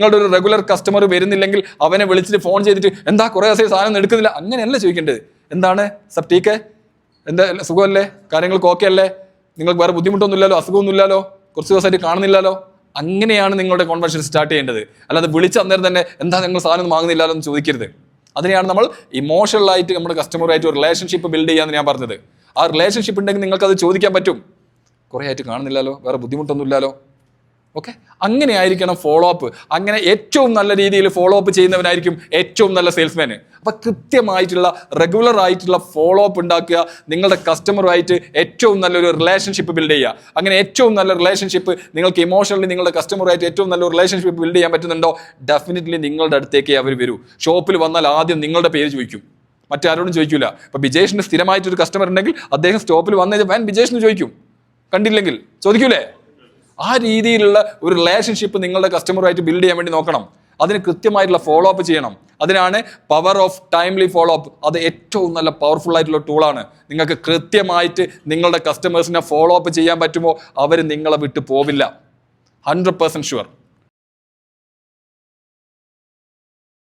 നിങ്ങളുടെ ഒരു regular customer വരുന്നില്ലെങ്കിൽ അവനെ വിളിച്ചിട്ട് ഫോൺ ചെയ്തിട്ട് എന്താ കുറേ ദിവസം സാധനം എടുക്കുന്നില്ല. അങ്ങനെയല്ല ചോദിക്കേണ്ടത്. എന്താണ്? സബ് ടീക്കെ എന്താ സുഖമല്ലേ? കാര്യങ്ങൾക്ക് ഓക്കെ അല്ലേ? നിങ്ങൾക്ക് വേറെ ബുദ്ധിമുട്ടൊന്നുമില്ലല്ലോ? അസുഖമൊന്നുമില്ലല്ലോ? കുറച്ച് ദിവസമായിട്ട് കാണുന്നില്ലല്ലോ? അങ്ങനെയാണ് നിങ്ങളുടെ കോൺവെർഷൻ സ്റ്റാർട്ട് ചെയ്യേണ്ടത്. അല്ലാതെ വിളിച്ച് അന്നേരം തന്നെ എന്താ നിങ്ങൾ സാധനം വാങ്ങുന്നില്ലല്ലോ എന്ന് ചോദിക്കരുത്. അതിനെയാണ് നമ്മൾ ഇമോഷണലായിട്ട് നമ്മുടെ കസ്റ്റമറുമായിട്ട് ഒരു റിലേഷൻഷിപ്പ് ബിൽഡ് ചെയ്യാമെന്ന് ഞാൻ പറഞ്ഞത്. ആ റിലേഷൻഷിപ്പ് ഉണ്ടെങ്കിൽ നിങ്ങൾക്ക് അത് ചോദിക്കാൻ പറ്റും. കുറേ ആയിട്ട് കാണുന്നില്ലല്ലോ? വേറെ ബുദ്ധിമുട്ടൊന്നുമില്ലല്ലോ? ഓക്കെ അങ്ങനെ ആയിരിക്കണം ഫോളോ അപ്പ് അങ്ങനെ ഏറ്റവും നല്ല രീതിയിൽ ഫോളോ അപ്പ് ചെയ്യുന്നവനായിരിക്കും ഏറ്റവും നല്ല സെയിൽസ്മാൻ അപ്പം കൃത്യമായിട്ടുള്ള റെഗുലർ ആയിട്ടുള്ള ഫോളോ അപ്പ് ഉണ്ടാക്കുക നിങ്ങളുടെ കസ്റ്റമറുമായിട്ട് ഏറ്റവും നല്ലൊരു റിലേഷൻഷിപ്പ് ബിൽഡ് ചെയ്യുക. അങ്ങനെ ഏറ്റവും നല്ല റിലേഷൻഷിപ്പ് നിങ്ങൾക്ക് ഇമോഷണലി നിങ്ങളുടെ കസ്റ്റമറുമായിട്ട് ഏറ്റവും നല്ലൊരു റിലേഷൻഷിപ്പ് ബിൽഡ് ചെയ്യാൻ പറ്റുന്നുണ്ടോ? ഡെഫിനറ്റ്ലി നിങ്ങളുടെ അടുത്തേക്ക് അവർ വരൂ. ഷോപ്പിൽ വന്നാൽ ആദ്യം നിങ്ങളുടെ പേര് ചോദിക്കും. മറ്റാരോടും ചോദിക്കില്ല ഇപ്പൊ ബിജേഷിന് സ്ഥിരമായിട്ടൊരു കസ്റ്റമർ ഉണ്ടെങ്കിൽ അദ്ദേഹം സ്റ്റോപ്പിൽ വന്നു വൻ ബിജേഷിന് ചോദിക്കും. കണ്ടില്ലെങ്കിൽ. ചോദിക്കൂലേ? ആ രീതിയിലുള്ള ഒരു റിലേഷൻഷിപ്പ് നിങ്ങളുടെ കസ്റ്റമറുമായിട്ട് ബിൽഡ് ചെയ്യാൻ വേണ്ടി നോക്കണം. അതിന് കൃത്യമായിട്ടുള്ള ഫോളോ അപ്പ് ചെയ്യണം. അതിനാണ് power of timely follow up അത് ഏറ്റവും നല്ല പവർഫുൾ ആയിട്ടുള്ള ടൂളാണ് നിങ്ങൾക്ക് കൃത്യമായിട്ട് നിങ്ങളുടെ കസ്റ്റമേഴ്സിനെ ഫോളോ അപ്പ് ചെയ്യാൻ പറ്റുമോ? അവർ നിങ്ങളെ വിട്ടു പോവില്ല. Hundred percent sure